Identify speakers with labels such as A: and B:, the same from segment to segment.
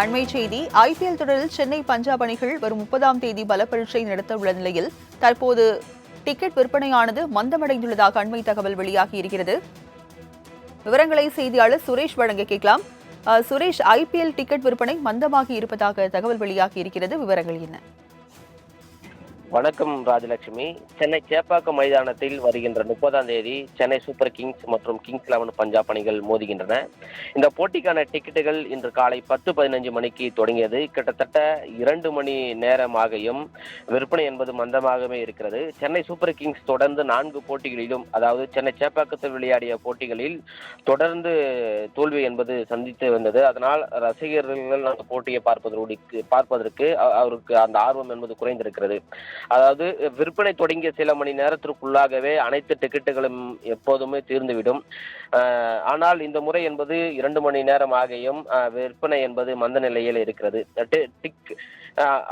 A: அண்மை செய்தி ஐபிஎல் தொடரில் சென்னை பஞ்சாப் அணிகள் வரும் முப்பதாம் தேதி பலப்பரீட்சை நடத்த உள்ள நிலையில் தற்போது டிக்கெட் விற்பனையானது மந்தமடைந்துள்ளதாக அண்மை தகவல் வெளியாகி இருக்கிறது. விவரங்களை செய்தியாளர் சுரேஷ் வழங்க கேட்கலாம். சுரேஷ் ஐபிஎல் டிக்கெட் விற்பனை மந்தமாகி இருப்பதாக தகவல் வெளியாகி இருக்கிறது. விவரங்கள் என்ன?
B: வணக்கம் ராஜலட்சுமி. சென்னை சேப்பாக்கம் மைதானத்தில் வருகின்ற முப்பதாம் தேதி சென்னை சூப்பர் கிங்ஸ் மற்றும் கிங்ஸ் லெவன் பஞ்சாப் அணிகள் மோதுகின்றன. இந்த போட்டிக்கான டிக்கெட்டுகள் இன்று காலை பத்து பதினஞ்சு மணிக்கு தொடங்கியது. கிட்டத்தட்ட இரண்டு மணி நேரமாகியும் விற்பனை என்பது மந்தமாகவே இருக்கிறது. சென்னை சூப்பர் கிங்ஸ் தொடர்ந்து நான்கு போட்டிகளிலும் அதாவது சென்னை சேப்பாக்கத்தில் விளையாடிய போட்டிகளில் தொடர்ந்து தோல்வி என்பது சந்தித்து வந்தது. அதனால் ரசிகர்கள் அந்த போட்டியை பார்ப்பதற்கு பார்ப்பதற்கு அவருக்கு அந்த ஆர்வம் என்பது குறைந்திருக்கிறது. அதாவது விற்பனை தொடங்கிய சில மணி நேரத்திற்குள்ளாகவே அனைத்து டிக்கெட்டுகளும் எப்போதுமே தீர்ந்துவிடும். அஹ், ஆனால் இந்த முறை என்பது இரண்டு மணி நேரம் ஆகியும் அஹ், விற்பனை என்பது மந்த நிலையில் இருக்கிறது. டிக்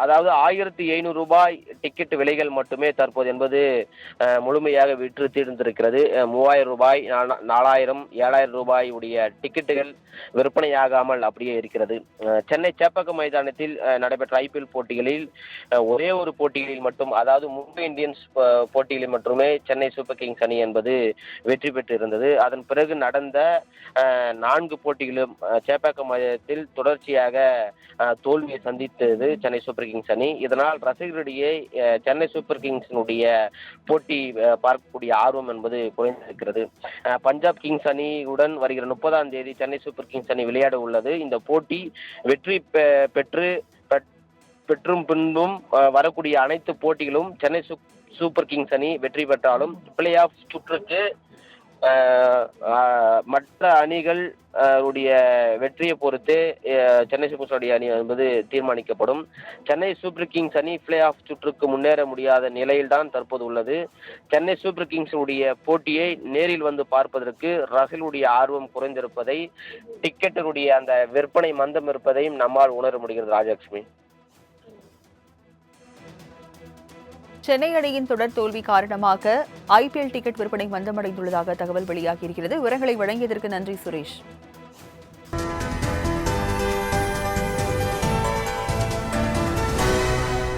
B: அதாவது ஆயிரத்தி ஐநூறு ரூபாய் டிக்கெட் விலைகள் மட்டுமே தற்போது என்பது முழுமையாக விற்று தீர்ந்திருக்கிறது. மூவாயிரம் ரூபாய் நாலாயிரம் ஏழாயிரம் ரூபாய் உடைய டிக்கெட்டுகள் விற்பனையாகாமல் அப்படியே இருக்கிறது. சென்னை சேப்பாக்கம் மைதானத்தில் நடைபெற்ற ஐபிஎல் போட்டிகளில் ஒரே ஒரு போட்டிகளில் மட்டும் அதாவது மும்பை இந்தியன்ஸ் போட்டிகளில் மட்டுமே சென்னை சூப்பர் கிங்ஸ் அணி என்பது வெற்றி பெற்று இருந்தது அதன் பிறகு நடந்த நான்கு போட்டிகளும் சேப்பாக்கம் மைதானத்தில் தொடர்ச்சியாக தோல்வியை சந்தித்தது. சென்னை சூப்பர் கிங்ஸ் அணி. இதனால் ரசிகர்களிடையே சென்னை சூப்பர் கிங்ஸினுடைய போட்டி பார்க்கக்கூடிய ஆர்வம் என்பது குறைந்திருக்கிறது. பஞ்சாப் கிங்ஸ் அணியுடன் வருகிற முப்பதாம் தேதி சென்னை சூப்பர் கிங்ஸ் அணி விளையாட உள்ளது. இந்த போட்டி வெற்றி பெ- பெற்று பெற்- பெற்றும் பின்பும் வரக்கூடிய அனைத்து போட்டிகளும் சென்னை சூப்- சூப்பர் கிங்ஸ் அணி வெற்றி பெற்றாலும் பிளே ஆஃப் சுற்றுக்கு மற்ற அணிகள் உடைய வெற்றியை பொறுத்து சென்னை சூப்பர் உடைய அணி என்பது தீர்மானிக்கப்படும். சென்னை சூப்பர் கிங்ஸ் அணி பிளே ஆஃப் சுற்றுக்கு முன்னேற முடியாத நிலையில்தான் தற்போது உள்ளது. சென்னை சூப்பர் கிங்ஸ் உடைய போட்டியை நேரில் வந்து பார்ப்பதற்கு ரசிலுடைய ஆர்வம் குறைந்திருப்பதை டிக்கெட்டுடைய அந்த விற்பனை மந்தம் இருப்பதையும் நம்மால் உணர முடிகிறது ராஜலட்சுமி.
A: சென்னை அணியின் தொடர் தோல்வி காரணமாக ஐபிஎல் டிக்கெட் விற்பனை மந்தமடைந்துள்ளதாக தகவல் வெளியாகி இருக்கிறது விவரங்களை வழங்கியதற்கு நன்றி சுரேஷ்.